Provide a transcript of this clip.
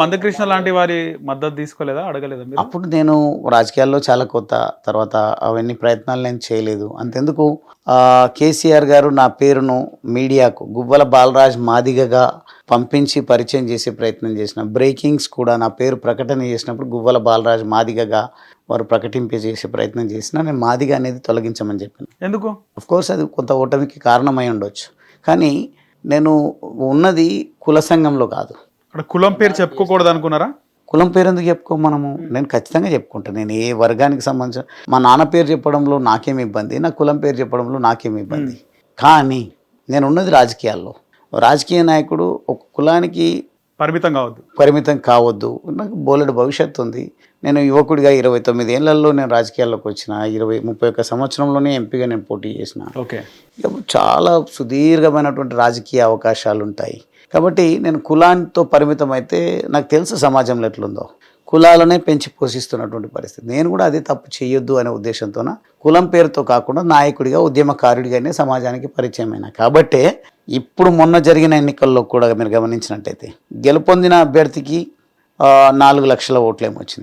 మందకృష్ణ లాంటి వారి మద్దతు తీసుకోలేదా? అడగలేదా మీరు? అప్పుడు నేను రాజకీయాల్లో చాలా కొత్త తర్వాత అవన్నీ ప్రయత్నాలు నేను చేయలేదు. అంతెందుకు కేసీఆర్ గారు నా పేరును మీడియాకు గువ్వల బాలరాజ్ మాదిగగా పంపించి పరిచయం చేసే ప్రయత్నం చేసిన బ్రేకింగ్స్ కూడా నా పేరు ప్రకటన చేసినప్పుడు గువ్వల బాలరాజ్ మాదిగగా వారు ప్రకటింపే చేసే ప్రయత్నం చేసిన నేను మాదిగ అనేది తొలగించమని చెప్పాను. ఎందుకు? అఫ్ కోర్స్ అది కొంత ఓటమికి కారణమై ఉండొచ్చు. కానీ నేను ఉన్నది కుల సంఘంలో కాదు. అక్కడ కులం పేరు చెప్పుకోకూడదు అనుకున్నారా? కులం పేరు ఎందుకు చెప్పుకో మనము? నేను ఖచ్చితంగా చెప్పుకుంటాను నేను ఏ వర్గానికి సంబంధించిన మా నాన్న పేరు చెప్పడంలో నాకేం ఇబ్బంది నా కులం పేరు చెప్పడంలో నాకేం ఇబ్బంది. కానీ నేను ఉన్నది రాజకీయాల్లో. రాజకీయ నాయకుడు ఒక కులానికి పరిమితం కావద్దు. పరిమితం కావద్దు. నాకు బోలెడు భవిష్యత్తు ఉంది. నేను యువకుడిగా ఇరవై తొమ్మిది ఏళ్ళలో నేను రాజకీయాల్లోకి వచ్చిన ఇరవై ముప్పై ఒక్క సంవత్సరంలోనే ఎంపీగా నేను పోటీ చేసిన. ఓకే. చాలా సుదీర్ఘమైనటువంటి రాజకీయ అవకాశాలు ఉంటాయి కాబట్టి నేను కులాంతో పరిమితం అయితే నాకు తెలుసు సమాజంలో ఎట్లుందో. కులాలనే పెంచి పోషిస్తున్నటువంటి పరిస్థితి. నేను కూడా అదే తప్పు చేయొద్దు అనే ఉద్దేశంతోన కులం పేరుతో కాకుండా నాయకుడిగా ఉద్యమకారుడిగానే సమాజానికి పరిచయం అయినా కాబట్టే ఇప్పుడు మొన్న జరిగిన ఎన్నికల్లో కూడా మీరు గమనించినట్టయితే గెలుపొందిన అభ్యర్థికి నాలుగు లక్షల ఓట్లేమో వచ్చింది